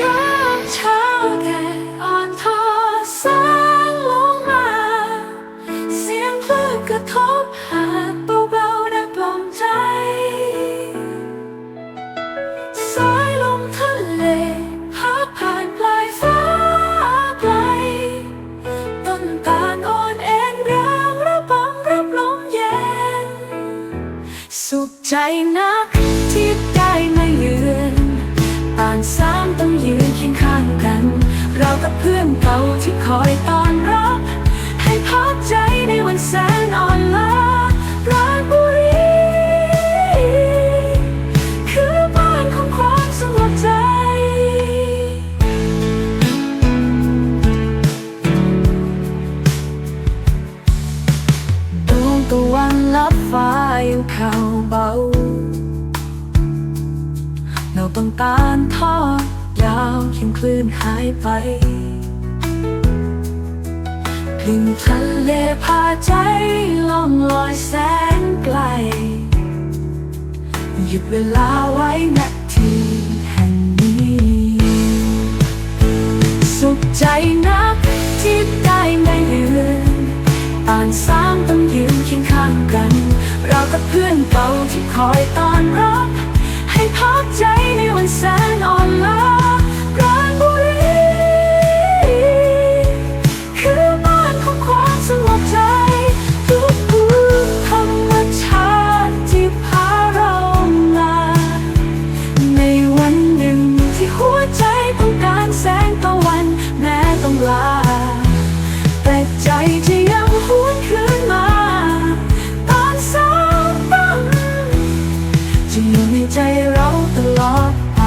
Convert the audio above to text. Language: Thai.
ยามเช้าแก่อ่อนทอแสงลงมา เสียงคลื่นกระทบหาดเบาๆได้ปลอบใจสายลมทะเลพัดผ่านปลายฟ้าไกลต้นตาลอ่อนเอ็นร่างระบำรับลมเย็น สุขใจนัก อยต้อนรับ ให้พักใจในวันแสนอ่อนล้าราชบุรี คือบ้านของความสงบใจ ดวงตะวันลับฟ้าอยู่เขาเบาเงาต้นตาลทอดยาวเขียงคลื่นหายไป ลิ่นทะเลพาใจล่องลอยแสนไกล หยุดเวลาไว้นาทีแห่งนี้ สุขใจนักที่ได้ไม่เลือนต่างสามต้องยืนเคียงข้างกัน เรากับเพื่อนเก่าที่คอยต้อนรับ ให้พักใจในวันแสนอ่อน จะอยู่ในใจเราตลอดไป